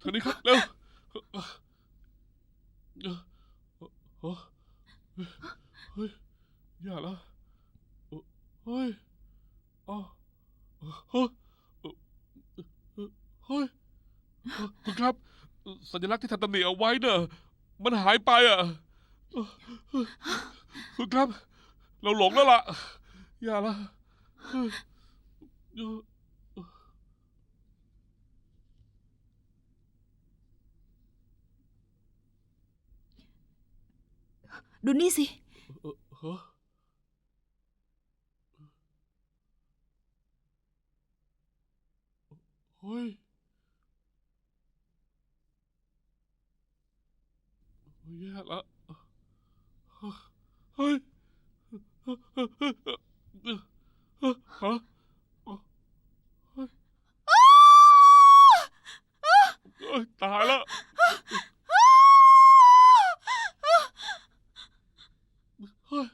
ทางนี้ครับเร็วเฮ้ยอย่าละเฮ้ยอ๋อเฮ้ยเฮ้ยคุณครับ สัญลักษณ์ที่ทำตำหนิเอาไว้เนอะมันหายไปอะคุณครับ เราหลงแล้วล่ะ อย่าละ ดูนี่สิเอ่อฮะเฮ้ยโอ้ยแย่ละเฮ้ยฮะเฮ้ยเอ้ยตายแล้วเฮ้ย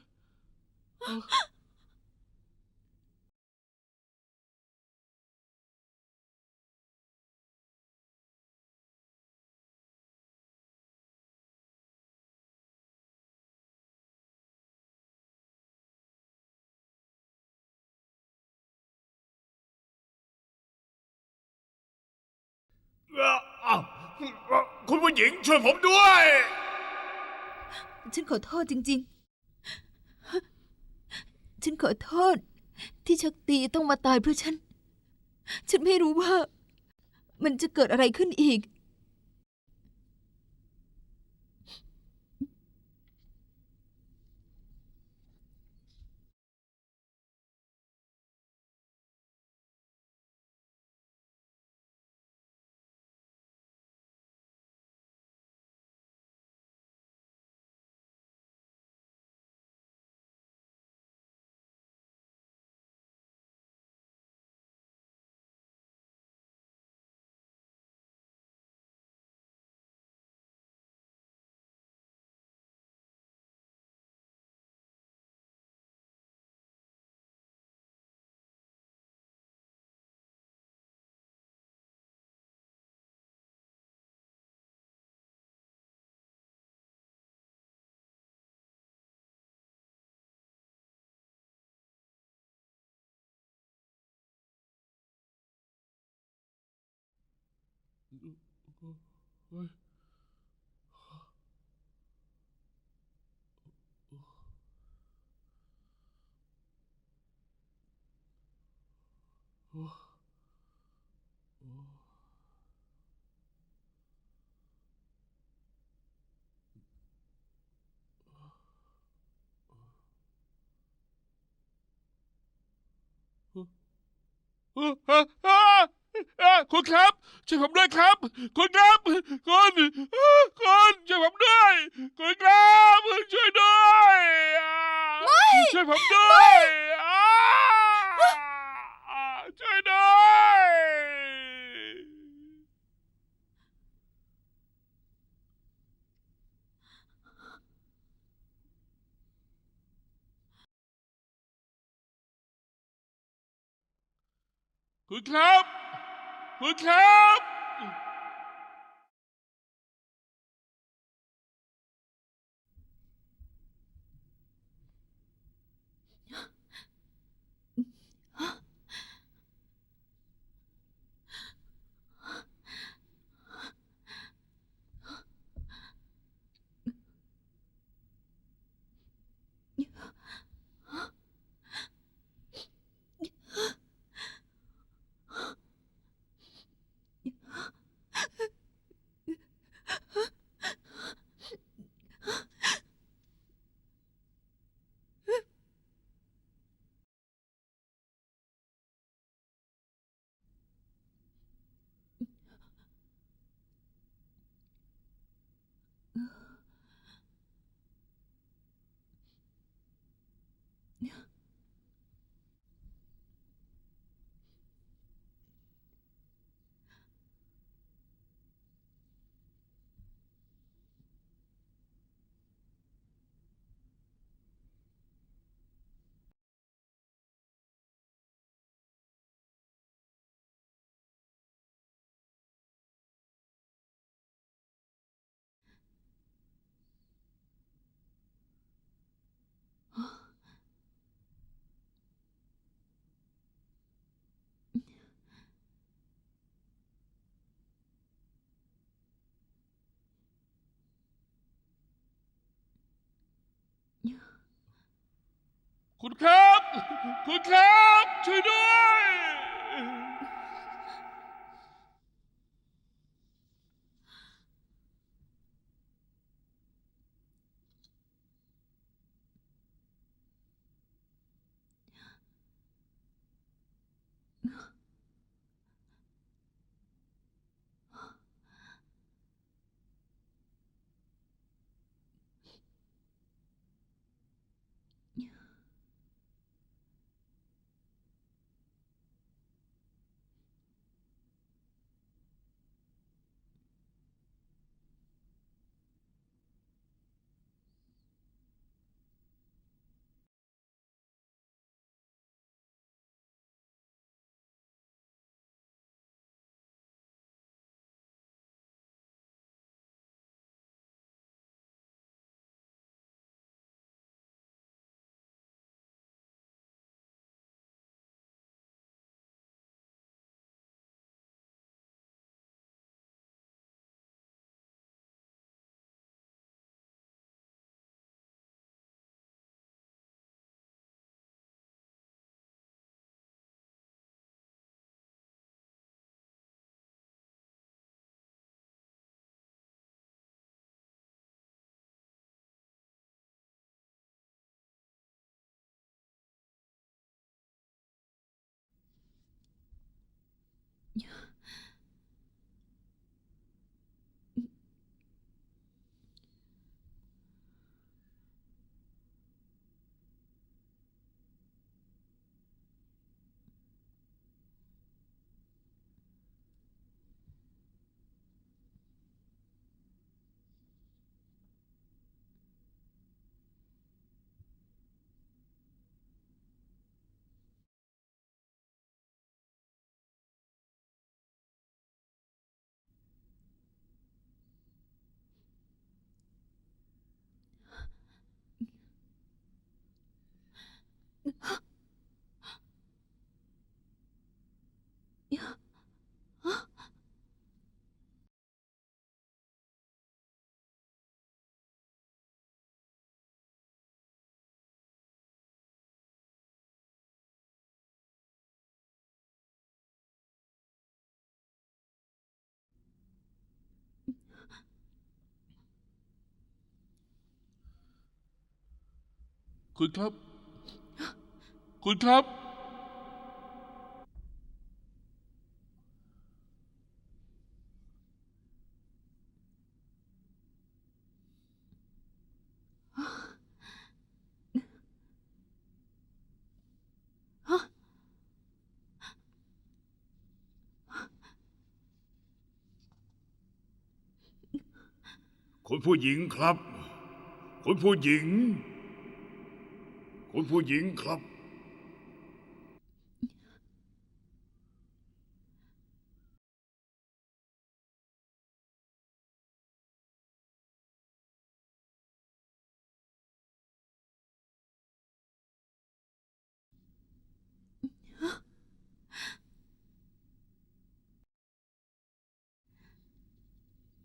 อ้าวคุณผู้หญิงช่วยผมด้วย ฉันขอโทษจริง ๆ ฉันขอโทษ ที่ชักตีต้องมาตายเพราะฉัน ฉันไม่รู้ว่า มันจะเกิดอะไรขึ้นอีก เฮ้ยเอ่อ เอ่อเอ่อเอ่อคุณครับช่วยผมด้วยครับ คุณครับ คุณเอ่อคุณช่วยผมด้วย คุณครับช่วยด้วยอ่าช่วยผมด้วยอ่าอ่าช่วยด้วย คุณครับ คุณ คุณครับ คุณครับ ช่วยด้วย คุณครับ คุณครับ คุณผู้หญิงครับ คุณผู้หญิง คุณผู้หญิงครับ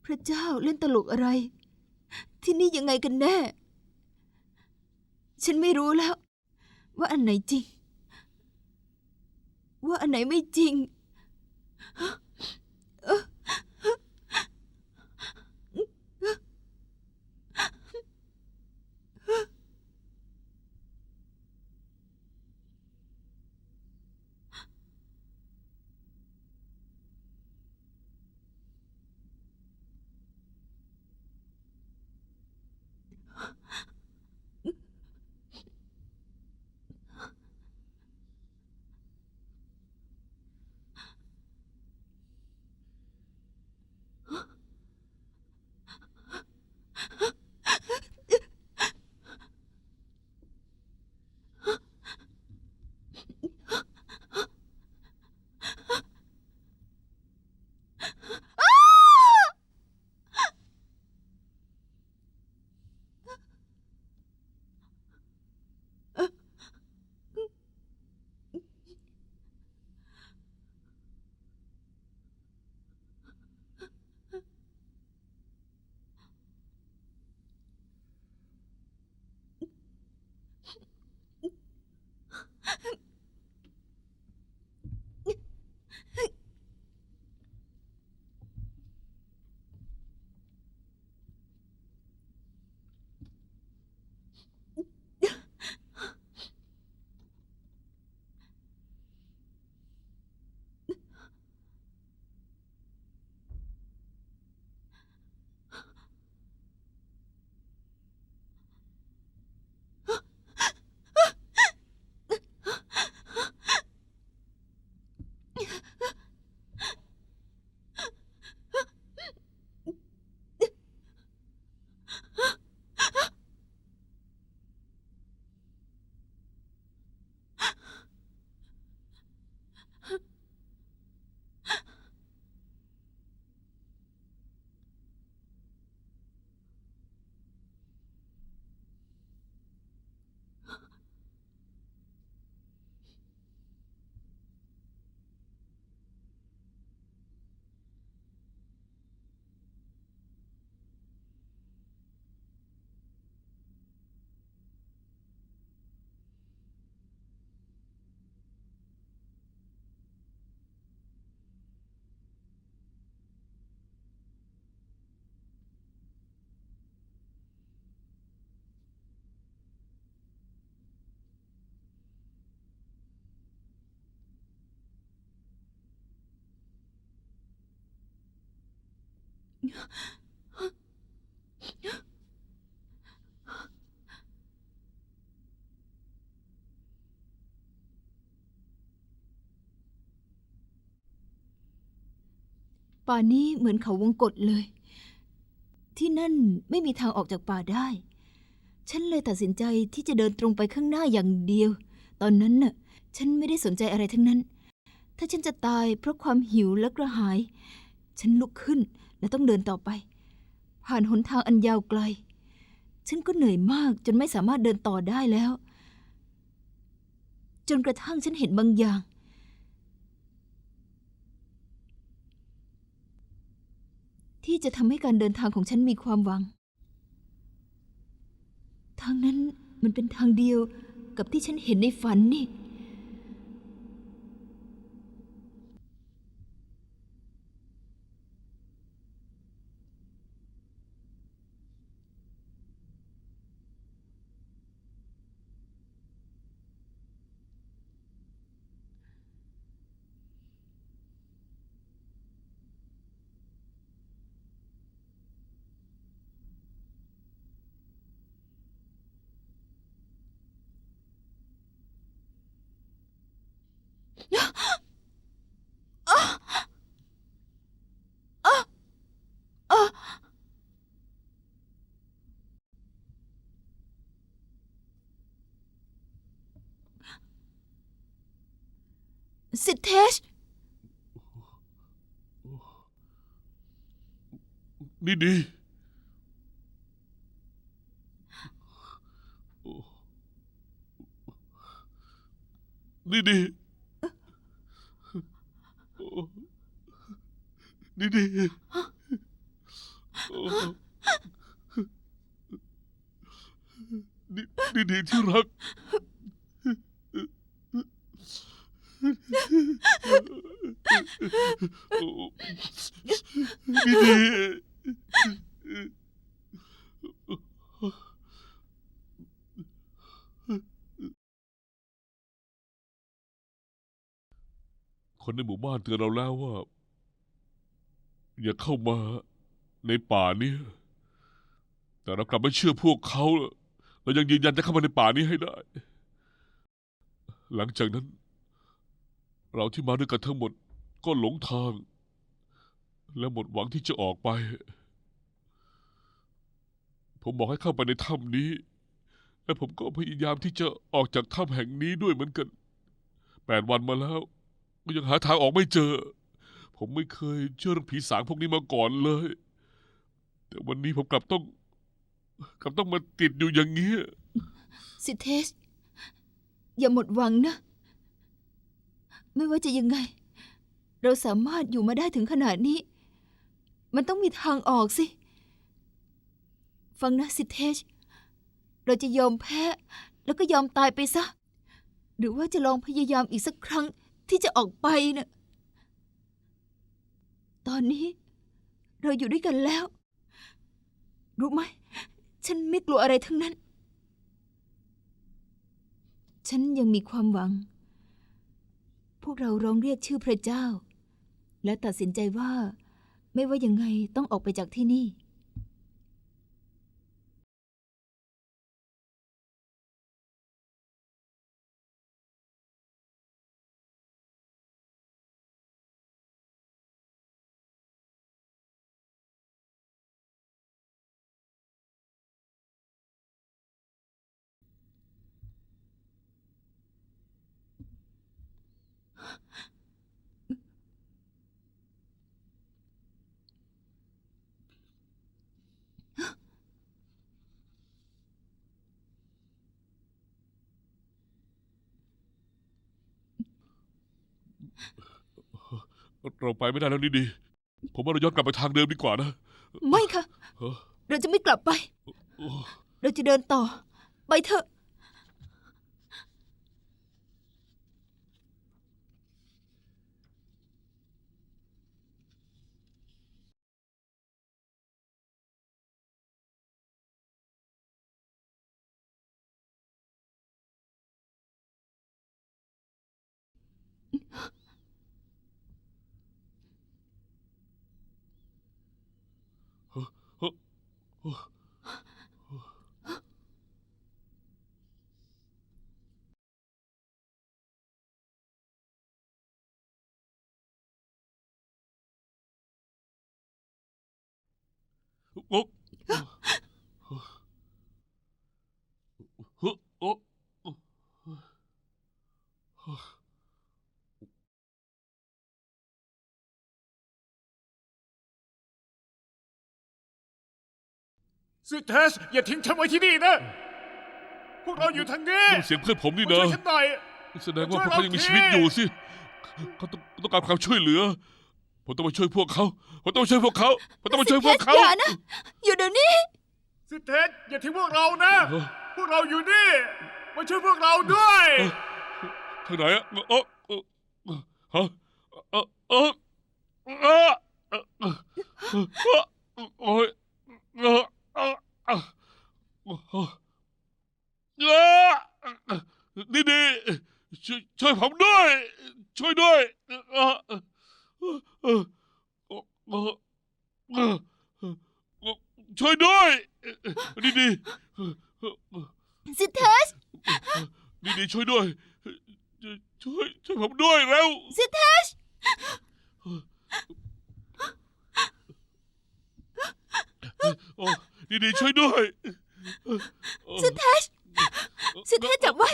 พระเจ้าเล่นตลกอะไร ที่นี่ยังไงกันแน่ ฉันไม่รู้แล้ว ว่าอันไหนจริง ว่าอันไหนไม่จริง ป่านี้เหมือนเขาวงกฏเลย ที่นั่นไม่มีทางออกจากป่าได้ ฉันเลยตัดสินใจที่จะเดินตรงไปข้างหน้าอย่างเดียว ตอนนั้นน่ะ ฉันไม่ได้สนใจอะไรทั้งนั้น ถ้าฉันจะตายเพราะความหิวและกระหาย ฉันลุกขึ้น และต้องเดินต่อไป ผ่านหนทางอันยาวไกล ฉันก็เหนื่อยมากจนไม่สามารถเดินต่อได้แล้ว จนกระทั่งฉันเห็นบางอย่าง ที่จะทำให้การเดินทางของฉันมีความหวัง ทางนั้นมันเป็นทางเดียวกับที่ฉันเห็นในฝันนี่ สิทเทชนี่ดี นี่ดี นี่ดี นี่นี่ดีที่รัก นี่ดีคนในหมู่บ้านเตือนเราแล้วว่า อย่าเข้ามาในป่านี้แต่เรากลับไม่เชื่อพวกเขา เรายังยืนยันจะเข้ามาในป่านี้ให้ได้ หลังจากนั้น เราที่มาด้วยกันทั้งหมด ก็หลงทาง และหมดหวังที่จะออกไป ผมบอกให้เข้าไปในถ้ำนี้ และผมก็พยายามที่จะออกจากถ้ำแห่งนี้ด้วยเหมือนกันแปดวันมาแล้วก็ยังหาทางออกไม่เจอ ผมไม่เคยเชื่อเรื่องผีสางพวกนี้มาก่อนเลย แต่วันนี้ผมกลับต้อง กลับต้องมาติดอยู่อย่างนี้ สิเทชอย่าหมดหวังนะ ไม่ว่าจะยังไง เราสามารถอยู่มาได้ถึงขนาดนี้ มันต้องมีทางออกสิ ฟังนะสิเทช เราจะยอมแพ้ แล้วก็ยอมตายไปซะ หรือว่าจะลองพยายามอีกสักครั้งที่จะออกไปนะ่ะตอนนี้ เราอยู่ด้วยกันแล้ว รู้ไหม ฉันไม่กลัวอะไรทั้งนั้น ฉันยังมีความหวัง พวกเราร้องเรียกชื่อพระเจ้า และตัดสินใจว่า ไม่ว่ายังไงต้องออกไปจากที่นี่ เราไปไม่ได้แล้วนี่ดี ผมว่าเราย้อนกลับไปทางเดิมดีกว่านะไม่ค่ะ เราจะไม่กลับไป เราจะเดินต่อ ไปเถอะ 哦哦哦。 ซิเทสอย่าทิ้งฉันไว้ที่นี่นะ พวกเราอยู่ทางนี้นี่มันเสียงเพื่อนผมนี่มานะ ช่วยฉันหน่อย แสดงว่าพวกเขายังมีชีวิตอยู่สิ เขาต้องต้องการความช่วยเหลือ ผมต้องมาช่วยพวกเขา ผมต้องมาช่วยพวกเขา ผมต้องมาช่วยพวกเขาอย่านะ อยู่เดี๋ยวนี้ ซิเทสอย่าทิ้งพวกเรานะ เออพวกเราอยู่นี่ มาช่วยพวกเราด้วย ทางไหนอะเออเออเออฮะเออเออเออเออเออเออโอ้ยเออเออ นี่ดีช่วยผมด้วย ช่วยด้วยช่วยด้วยนี่ดีซิเทสนี่ดีช่วยด้วย ช่วยช่วยผมด้วยแล้วซิเทส ดีดีช่วยด้วยสิเทสสิเทสจับไว้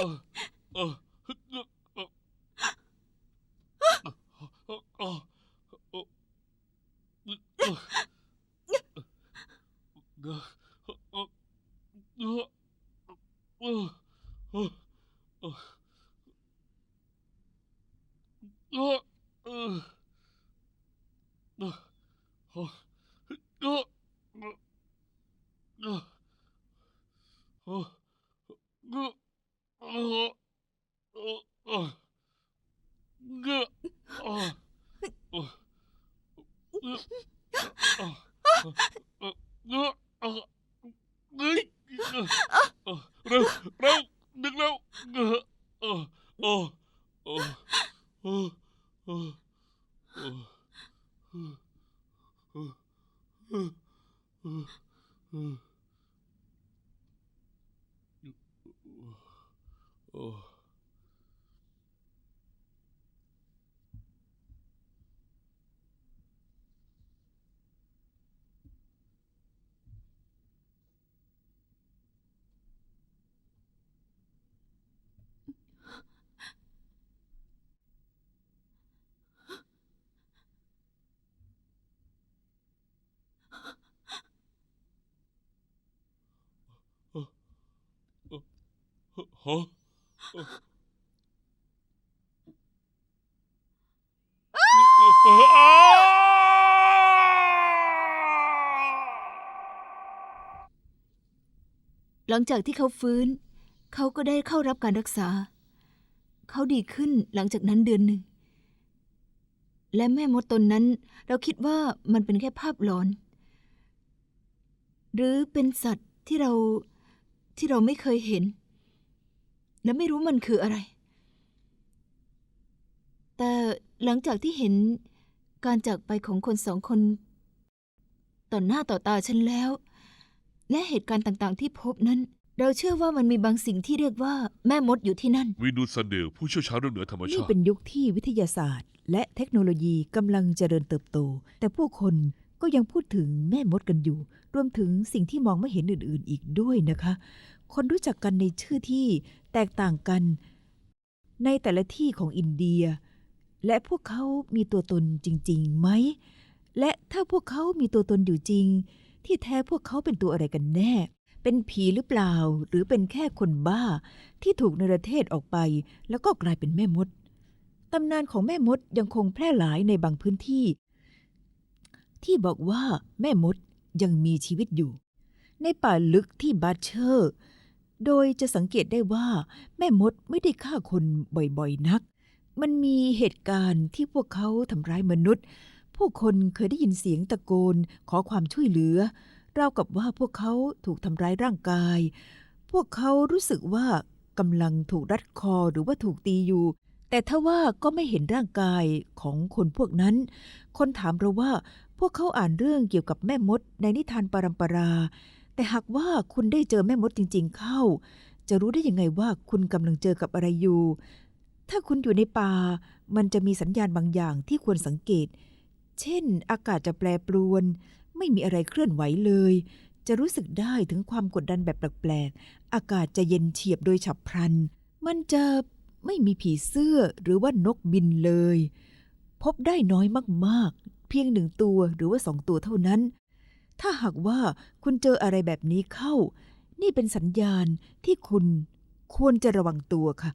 ぐ、ぐ、ะหลังจากที่เขาฟื้น เขาก็ได้เข้ารับการรักษา เขาดีขึ้นหลังจากนั้นเดือนหนึ่ง และแม่มดตนนั้น เราคิดว่ามันเป็นแค่ภาพหลอน หรือเป็นสัตว์ที่เราที่เราไม่เคยเห็น และไม่รู้มันคืออะไร แต่หลังจากที่เห็นการจากไปของคนสองคน ต่อหน้าต่อตาฉันแล้ว และเหตุการณ์ต่างๆ ที่พบนั้น เราเชื่อว่ามันมีบางสิ่งที่เรียกว่าแม่มดอยู่ที่นั่น วินูซันเดลผู้เชี่ยวชาญเรื่องเหนือธรรมนี่ชาติ เป็นยุคที่วิทยาศาสตร์ และเทคโนโลยีกำลังเจริญเติบโต แต่ผู้คนก็ยังพูดถึงแม่มดกันอยู่ รวมถึงสิ่งที่มองไม่เห็นอื่นๆอีกด้วยนะคะ คนรู้จักกันในชื่อที่แตกต่างกัน ในแต่ละที่ของอินเดีย และพวกเขามีตัวตนจริง ๆ ไหม และถ้าพวกเขามีตัวตนอยู่จริง ที่แท้พวกเขาเป็นตัวอะไรกันแน่ เป็นผีหรือเปล่า หรือเป็นแค่คนบ้า ที่ถูกนรเทศออกไป แล้วก็กลายเป็นแม่มดตำนานของแม่มดยังคงแพร่หลายในบางพื้นที่ ที่บอกว่าแม่มดยังมีชีวิตอยู่ ในป่าลึกที่บาเชอร์ โดยจะสังเกตได้ว่า แม่มดไม่ได้ฆ่าคนบ่อยๆนัก มันมีเหตุการณ์ที่พวกเขาทำร้ายมนุษย์ ผู้คนเคยได้ยินเสียงตะโกนขอความช่วยเหลือราวกับว่าพวกเขาถูกทำร้ายร่างกาย พวกเขารู้สึกว่ากำลังถูกรัดคอหรือว่าถูกตีอยู่ แต่ถ้าว่าก็ไม่เห็นร่างกายของคนพวกนั้น คนถามเราว่าพวกเขาอ่านเรื่องเกี่ยวกับแม่มดในนิทานปรัมปรา แต่หากว่าคุณได้เจอแม่มดจริง ๆ เข้า จะรู้ได้ยังไงว่าคุณกำลังเจอกับอะไรอยู่ ถ้าคุณอยู่ในป่า มันจะมีสัญญาณบางอย่างที่ควรสังเกต เช่น อากาศจะแปรปรวน ไม่มีอะไรเคลื่อนไหวเลย จะรู้สึกได้ถึงความกดดันแบบแปลกๆ อากาศจะเย็นเฉียบโดยฉับพลัน มันจะไม่มีผีเสื้อหรือว่านกบินเลย พบได้น้อยมากๆ เพียงหนึ่งตัวหรือว่าสองตัวเท่านั้น ถ้าหากว่าคุณเจออะไรแบบนี้เข้า นี่เป็นสัญญาณที่คุณควรจะระวังตัวค่ะ